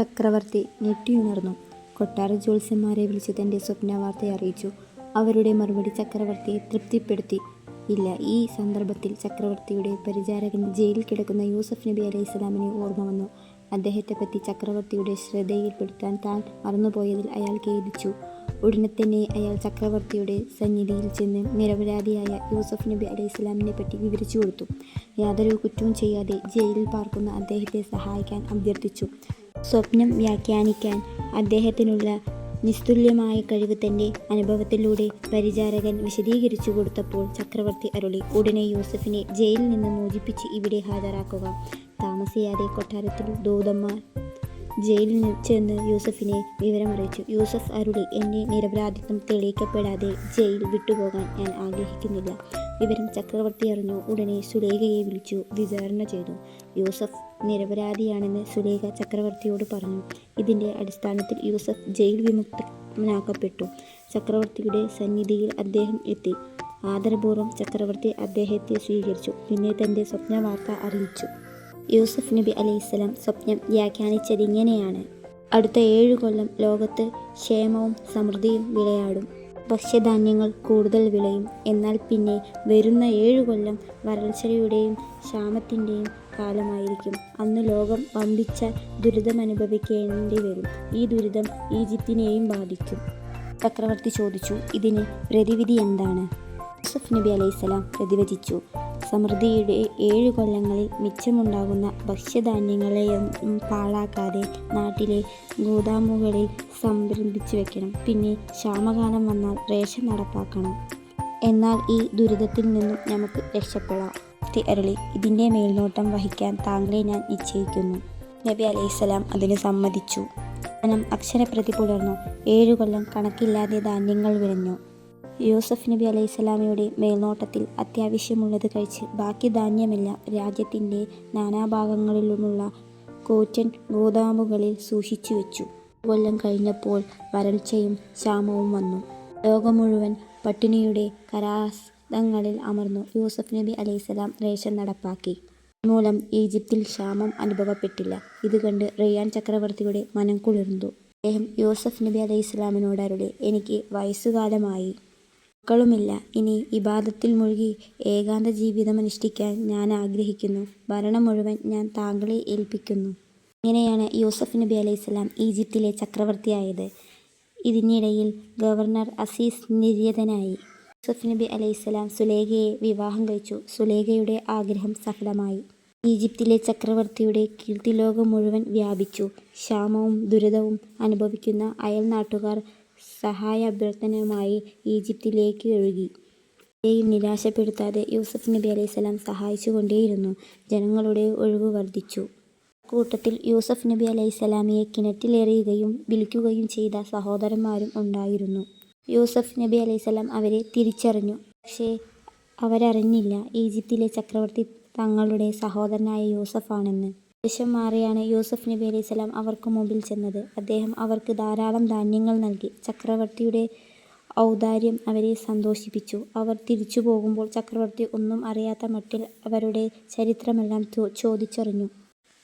ചക്രവർത്തി ഞെട്ടിയുണർന്നു. കൊട്ടാര ജ്യോത്സ്യന്മാരെ വിളിച്ച് തന്റെ സ്വപ്നവാർത്തയെ അറിയിച്ചു. അവരുടെ മറുപടി ചക്രവർത്തിയെ തൃപ്തിപ്പെടുത്തി. ഇല്ല. ഈ സന്ദർഭത്തിൽ ചക്രവർത്തിയുടെ പരിചാരകൻ ജയിലിൽ കിടക്കുന്ന യൂസഫ് നബി അലൈഹി ഇസ്ലാമിനെ ഓർമ്മ വന്നു. അദ്ദേഹത്തെപ്പറ്റി ചക്രവർത്തിയുടെ ശ്രദ്ധയിൽപ്പെടുത്താൻ താൻ മറന്നുപോയതിൽ അയാൾ ഖേദിച്ചു. ഉടനെ തന്നെ അയാൾ ചക്രവർത്തിയുടെ സന്നിധിയിൽ ചെന്ന് നിരപരാധിയായ യൂസഫ് നബി അലൈഹി ഇസ്ലാമിനെ പറ്റി വിവരിച്ചു കൊടുത്തു യാതൊരു കുറ്റവും ചെയ്യാതെ ജയിലിൽ പാർക്കുന്ന അദ്ദേഹത്തെ സഹായിക്കാൻ അഭ്യർത്ഥിച്ചു. സ്വപ്നം വ്യാഖ്യാനിക്കാൻ അദ്ദേഹത്തിനുള്ള നിസ്തുല്യമായ കഴിവ് തന്റെ അനുഭവത്തിലൂടെ പരിചാരകൻ വിശദീകരിച്ചു കൊടുത്തപ്പോൾ ചക്രവർത്തി അരുളി. ഉടനെ യൂസഫിനെ ജയിലിൽ നിന്ന് മോചിപ്പിച്ച് ഇവിടെ ഹാജരാക്കുക. താമസിയാതെ കൊട്ടാരത്തിൽ ദൂതന്മാർ ജയിലിൽ ചെന്ന് യൂസഫിനെ വിവരമറിയിച്ചു. യൂസഫ് അരുളി. എന്റെ നിരപരാധിത്വം തെളിയിക്കപ്പെടാതെ ജയിൽ വിട്ടുപോകാൻ ഞാൻ ആഗ്രഹിക്കുന്നില്ല. വിവരം ചക്രവർത്തി അറിഞ്ഞു. ഉടനെ സുലേഖയെ വിളിച്ചു വിചാരണ ചെയ്തു. യൂസഫ് നിരപരാധിയാണെന്ന് സുലേഖ ചക്രവർത്തിയോട് പറഞ്ഞു. ഇതിന്റെ അടിസ്ഥാനത്തിൽ യൂസഫ് ജയിൽ വിമുക്തനാക്കപ്പെട്ടു. ചക്രവർത്തിയുടെ സന്നിധിയിൽ അദ്ദേഹം എത്തി. ആദരപൂർവം ചക്രവർത്തി അദ്ദേഹത്തെ സ്വീകരിച്ചു. പിന്നെ തന്റെ സ്വപ്ന വാർത്ത അറിയിച്ചു. യൂസഫ് നബി അലൈഹിസ്സലാം സ്വപ്നം വ്യാഖ്യാനിച്ചതിങ്ങനെയാണ്. അടുത്ത ഏഴു കൊല്ലം ലോകത്ത് ക്ഷേമവും സമൃദ്ധിയും വിളയാടും. ഭക്ഷ്യധാന്യങ്ങൾ കൂടുതൽ വിളയും. എന്നാൽ പിന്നെ വരുന്ന ഏഴു കൊല്ലം വരൾച്ചയുടെയും ക്ഷാമത്തിന്റെയും കാലമായിരിക്കും. അന്ന് ലോകം വമ്പിച്ച ദുരിതമനുഭവിക്കേണ്ടിവരും. ഈ ദുരിതം ഈജിപ്തിനെയും ബാധിക്കും. ചക്രവർത്തി ചോദിച്ചു. ഇതിന് പ്രതിവിധി എന്താണ് യൂസഫ് നബി അലൈഹിസ്സലാം പ്രതിവചിച്ചു. സമൃദ്ധിയുടെ ഏഴ് കൊല്ലങ്ങളിൽ മിച്ചമുണ്ടാകുന്ന ഭക്ഷ്യധാന്യങ്ങളെയൊന്നും പാഴാക്കാതെ നാട്ടിലെ ഗോദാമുകളിൽ സംഭരിച്ചു വെക്കണം പിന്നെ ക്ഷാമകാലം വന്നാൽ റേഷൻ നടപ്പാക്കണം. എന്നാൽ ഈ ദുരിതത്തിൽ നിന്നും നമുക്ക് രക്ഷപ്പെടാം. അരുളി. ഇതിന്റെ മേൽനോട്ടം വഹിക്കാൻ താങ്കളെ ഞാൻ നിശ്ചയിക്കുന്നു. നബി അലൈഹിസ്സലാം അതിന് സമ്മതിച്ചു. അക്ഷരപ്രതി പുലർന്നു. ഏഴു കൊല്ലം കണക്കില്ലാതെ ധാന്യങ്ങൾ വിളഞ്ഞു. യൂസഫ് നബി അലൈഹിസ്സലാമയുടെ മേൽനോട്ടത്തിൽ അത്യാവശ്യമുള്ളത് കഴിച്ച് ബാക്കി ധാന്യമെല്ലാം രാജ്യത്തിന്റെ നാനാഭാഗങ്ങളിലുമുള്ള കൂറ്റൻ ഗോദാമുകളിൽ സൂക്ഷിച്ചു വെച്ചു കൊല്ലം കഴിഞ്ഞപ്പോൾ വരൾച്ചയും ക്ഷാമവും വന്നു. ലോകം മുഴുവൻ പട്ടിണിയുടെ കരാളങ്ങളിൽ അമർന്നു. യൂസഫ് നബി അലൈഹിസ്സലാം റേഷൻ നടപ്പാക്കി. മൂലം ഈജിപ്തിൽ ക്ഷാമം അനുഭവപ്പെട്ടില്ല. ഇത് കണ്ട് റിയാൻ ചക്രവർത്തിയുടെ മനം കുളിർന്നു. അദ്ദേഹം യൂസഫ് നബി അലൈഹിസ്സലാമിനോടരുളി. എനിക്ക് വയസ്സുകാലമായി. മക്കളുമില്ല. ഇനി ഇബാദത്തിൽ മുഴുകി ഏകാന്ത ജീവിതമനുഷ്ഠിക്കാൻ ഞാനാഗ്രഹിക്കുന്നു. ഭരണം മുഴുവൻ ഞാൻ താങ്കളെ ഏൽപ്പിക്കുന്നു. ഇങ്ങനെയാണ് യൂസഫ് നബി അലൈഹിസ്സലാം ഈജിപ്തിലെ ചക്രവർത്തിയായത്. ഇതിനിടയിൽ ഗവർണർ അസീസ് നിര്യാതനായി. യൂസഫ് നബി അലൈഹിസ്സലാം സുലേഖയെ വിവാഹം കഴിച്ചു. സുലേഖയുടെ ആഗ്രഹം സഫലമായി. ഈജിപ്തിലെ ചക്രവർത്തിയുടെ കീർത്തി ലോകം മുഴുവൻ വ്യാപിച്ചു. ക്ഷാമവും ദുരിതവും അനുഭവിക്കുന്ന അയൽനാട്ടുകാർ സഹായാഭ്യർത്ഥനയുമായി ഈജിപ്തിലേക്ക് ഒഴുകി. ആരെയും നിരാശപ്പെടുത്താതെ യൂസഫ് നബി അലൈഹിസ്സലാം സഹായിച്ചുകൊണ്ടേയിരുന്നു. ജനങ്ങളുടെ ഒഴിവ് വർദ്ധിച്ചു. കൂട്ടത്തിൽ യൂസഫ് നബി അലൈഹിസ്സലാമിയെ കിണറ്റിലെറിയുകയും വിളിക്കുകയും ചെയ്ത സഹോദരന്മാരും ഉണ്ടായിരുന്നു. യൂസഫ് നബി അലൈഹിസ്സലാം അവരെ തിരിച്ചറിഞ്ഞു. പക്ഷേ അവരറിഞ്ഞില്ല ഈജിപ്തിലെ ചക്രവർത്തി തങ്ങളുടെ സഹോദരനായ യൂസഫാണെന്ന്. വേഷം മാറിയാണ് യൂസഫ് നബി അലൈഹി സ്വലാം അവർക്ക് മുമ്പിൽ ചെന്നത്. അദ്ദേഹം അവർക്ക് ധാരാളം ധാന്യങ്ങൾ നൽകി. ചക്രവർത്തിയുടെ ഔദാര്യം അവരെ സന്തോഷിപ്പിച്ചു. അവർ തിരിച്ചു പോകുമ്പോൾ ചക്രവർത്തി ഒന്നും അറിയാത്ത മട്ടിൽ അവരുടെ ചരിത്രമെല്ലാം ചോദിച്ചറിഞ്ഞു.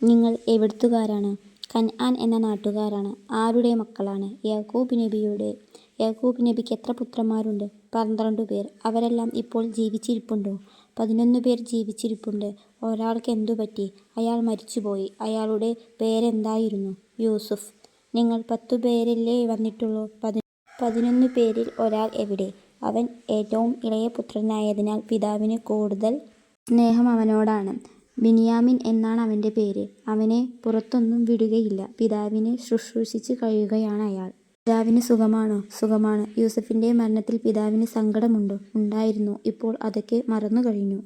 നിങ്ങൾ എവിടുത്തുകാരാണ്? കൻആൻ എന്ന നാട്ടുകാരാണ്. ആരുടെ മക്കളാണ്? യാക്കൂബ് നബിയുടെ. യാക്കൂബ് നബിക്ക് എത്ര പുത്രന്മാരുണ്ട്? പന്ത്രണ്ട് പേർ. അവരെല്ലാം ഇപ്പോൾ ജീവിച്ചിരിപ്പുണ്ടോ? പതിനൊന്ന് പേർ ജീവിച്ചിരിപ്പുണ്ട്. ഒരാൾക്ക് എന്തു പറ്റി? അയാൾ മരിച്ചുപോയി. അയാളുടെ പേരെന്തായിരുന്നു? യൂസുഫ്. നിങ്ങൾ പത്തുപേരല്ലേ വന്നിട്ടുള്ളൂ. പതിനൊന്നു പേരിൽ ഒരാൾ എവിടെ? അവൻ ഏറ്റവും ഇളയ പുത്രനായതിനാൽ പിതാവിന് കൂടുതൽ സ്നേഹം അവനോടാണ്. ബിനിയാമിൻ എന്നാണ് അവന്റെ പേര്. അവനെ പുറത്തൊന്നും വിടുകയില്ല. പിതാവിനെ ശുശ്രൂഷിച്ച് കഴിയുകയാണ് അയാൾ. പിതാവിന് സുഖമാണോ? സുഖമാണ്. യൂസഫിന്റെ മരണത്തിൽ പിതാവിന് സങ്കടമുണ്ടോ? ഉണ്ടായിരുന്നു. ഇപ്പോൾ അതൊക്കെ മറന്നുകഴിഞ്ഞു.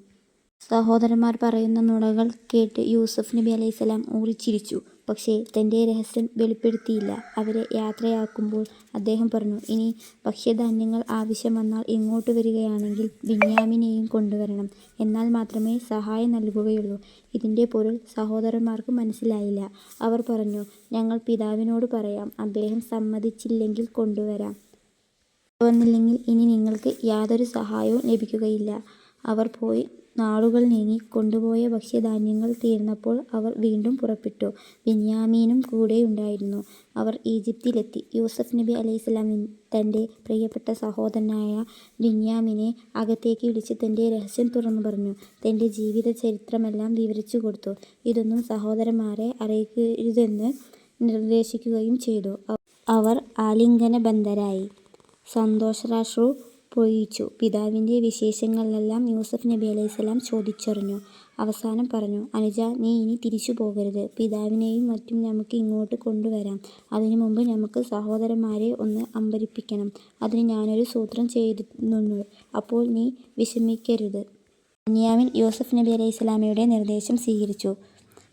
സഹോദരന്മാർ പറയുന്ന നുണകൾ കേട്ട് യൂസഫ് നബി അലൈഹിസ്സലാം ഊറിച്ചിരിച്ചു. പക്ഷേ തന്റെ രഹസ്യം വെളിപ്പെടുത്തിയില്ല. അവരെ യാത്രയാക്കുമ്പോൾ അദ്ദേഹം പറഞ്ഞു. ഇനി ഭക്ഷ്യധാന്യങ്ങൾ ആവശ്യം വന്നാൽ ഇങ്ങോട്ട് വരികയാണെങ്കിൽ ബിന്യാമിനെയും കൊണ്ടുവരണം. എന്നാൽ മാത്രമേ സഹായം നൽകുകയുള്ളൂ. ഇതിന്റെ പൊരുൾ സഹോദരന്മാർക്ക് മനസ്സിലായില്ല. അവർ പറഞ്ഞു. ഞങ്ങൾ പിതാവിനോട് പറയാം. അദ്ദേഹം സമ്മതിച്ചില്ലെങ്കിൽ കൊണ്ടുവരാം. കൊണ്ടുവന്നില്ലെങ്കിൽ ഇനി നിങ്ങൾക്ക് യാതൊരു സഹായവും ലഭിക്കുകയില്ല. അവർ പോയി നാളുകൾ നീങ്ങി. കൊണ്ടുപോയ ഭക്ഷ്യധാന്യങ്ങൾ തീർന്നപ്പോൾ അവർ വീണ്ടും പുറപ്പെട്ടു. ബെന്യാമീനും കൂടെയുണ്ടായിരുന്നു. അവർ ഈജിപ്തിലെത്തി. യൂസഫ് നബി അലൈഹിസ്സലാം തന്റെ പ്രിയപ്പെട്ട സഹോദരനായ ബിന്യാമിനെ അകത്തേക്ക് വിളിച്ച് തന്റെ രഹസ്യം തുറന്നുപറഞ്ഞു. തന്റെ വിവരിച്ചു കൊടുത്തു ഇതൊന്നും സഹോദരന്മാരെ അറിയിക്കരുതെന്ന് നിർദ്ദേശിക്കുകയും ചെയ്തു. അവർ ആലിംഗനബദ്ധരായി. സന്തോഷാശ്രു പൊഴിച്ചു. പിതാവിന്റെ വിശേഷങ്ങളെല്ലാം യൂസഫ് നബി അലൈഹിസ്സലാം ചോദിച്ചറിഞ്ഞു. അവസാനം പറഞ്ഞു "അനുജാ, നീ ഇനി തിരിച്ചു പോകരുത്. പിതാവിനെയും മറ്റും നമുക്ക് ഇങ്ങോട്ട് കൊണ്ടുവരാം. അതിനു മുമ്പ് നമുക്ക് സഹോദരന്മാരെ ഒന്ന് അമ്പരിപ്പിക്കണം. അതിന് ഞാനൊരു സൂത്രം ചെയ്യുന്നുണ്ട്. അപ്പോൾ നീ വിഷമിക്കരുത്. " ബെന്യാമിൻ യൂസഫ് നബി അലൈഹിസ്സലാമയുടെ നിർദ്ദേശം സ്വീകരിച്ചു.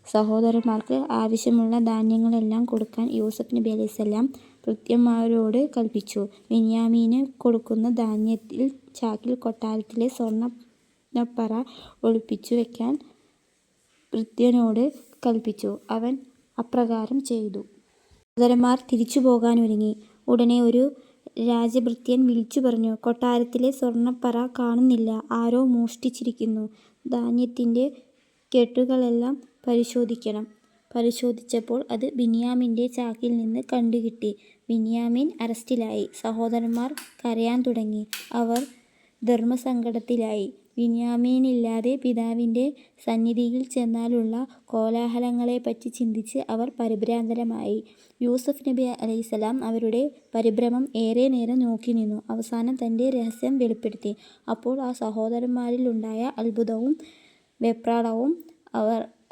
സഹോദരന്മാർക്ക് ആവശ്യമുള്ള ധാന്യങ്ങളെല്ലാം കൊടുക്കാൻ യൂസഫ് നബി അലൈഹിസ്സലാം ഭൃത്യന്മാരോട് കൽപ്പിച്ചു. ബെന്യാമീന് കൊടുക്കുന്ന ധാന്യത്തിൽ ചാക്കിൽ കൊട്ടാരത്തിലെ സ്വർണപ്പറ ഒളിപ്പിച്ചു വെക്കാൻ ഭൃത്യനോട് കൽപ്പിച്ചു. അവൻ അപ്രകാരം ചെയ്തു. സഹോദരന്മാർ തിരിച്ചു പോകാനൊരുങ്ങി. ഉടനെ ഒരു രാജഭൃത്യൻ വിളിച്ചു പറഞ്ഞു. "കൊട്ടാരത്തിലെ സ്വർണപ്പറ കാണുന്നില്ല. ആരോ മോഷ്ടിച്ചിരിക്കുന്നു. ധാന്യത്തിന്റെ കെട്ടുകളെല്ലാം പരിശോധിക്കണം. " പരിശോധിച്ചപ്പോൾ അത് ബിനിയാമിന്റെ ചാക്കിൽ നിന്ന് കണ്ടുകിട്ടി. ബിനിയാമിൻ അറസ്റ്റിലായി. സഹോദരന്മാർ കരയാൻ തുടങ്ങി. അവർ ധർമ്മസങ്കടത്തിലായി ബിനിയാമീനില്ലാതെ പിതാവിന്റെ സന്നിധിയിൽ ചെന്നാലുള്ള കോലാഹലങ്ങളെപ്പറ്റി ചിന്തിച്ച് അവർ പരിഭ്രാന്തരമായി യൂസഫ് നബി അലൈഹിസ്സലാം അവരുടെ പരിഭ്രമം ഏറെ നേരം നോക്കി നിന്നു അവസാനം തന്റെ രഹസ്യം വെളിപ്പെടുത്തി. അപ്പോൾ ആ സഹോദരന്മാരിലുണ്ടായ അത്ഭുതവും വെപ്രാളവും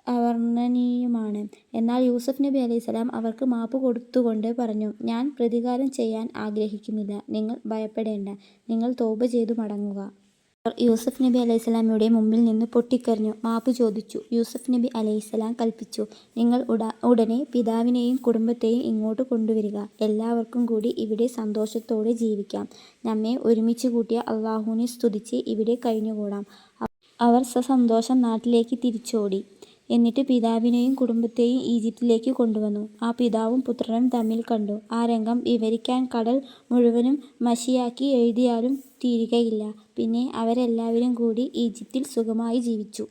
അവർണനീയമാണ്. എന്നാൽ യൂസഫ് നബി അലൈഹിസ്സലാം അവർക്ക് മാപ്പ് കൊടുത്തുകൊണ്ട് പറഞ്ഞു "ഞാൻ പ്രതികാരം ചെയ്യാൻ ആഗ്രഹിക്കുന്നില്ല. നിങ്ങൾ ഭയപ്പെടേണ്ട. നിങ്ങൾ തൗബ ചെയ്തു മടങ്ങുക. " യൂസഫ് നബി അലൈഹിസ്സലാമിയുടെ മുമ്പിൽ നിന്ന് പൊട്ടിക്കരഞ്ഞു മാപ്പ് ചോദിച്ചു. യൂസഫ് നബി അലൈഹിസ്സലാം കൽപ്പിച്ചു "നിങ്ങൾ ഉടനെ പിതാവിനെയും കുടുംബത്തെയും ഇങ്ങോട്ട് കൊണ്ടുവരിക. എല്ലാവർക്കും കൂടി ഇവിടെ സന്തോഷത്തോടെ ജീവിക്കാം. നമ്മെ ഒരുമിച്ച് കൂട്ടിയ അള്ളാഹുവിനെ സ്തുതിച്ച് ഇവിടെ കഴിഞ്ഞുകൂടാം. " അവർ സസന്തോഷം നാട്ടിലേക്ക് തിരിച്ചോടി. എന്നിട്ട് പിതാവിനെയും കുടുംബത്തെയും ഈജിപ്തിലേക്ക് കൊണ്ടുവന്നു. ആ പിതാവും പുത്രനും തമ്മിൽ കണ്ടു. ആ രംഗം വിവരിക്കാൻ കടൽ മുഴുവനും മഷിയാക്കി എഴുതിയാലും തീരുകയില്ല. പിന്നെ അവരെല്ലാവരും കൂടി ഈജിപ്തിൽ സുഖമായി ജീവിച്ചു.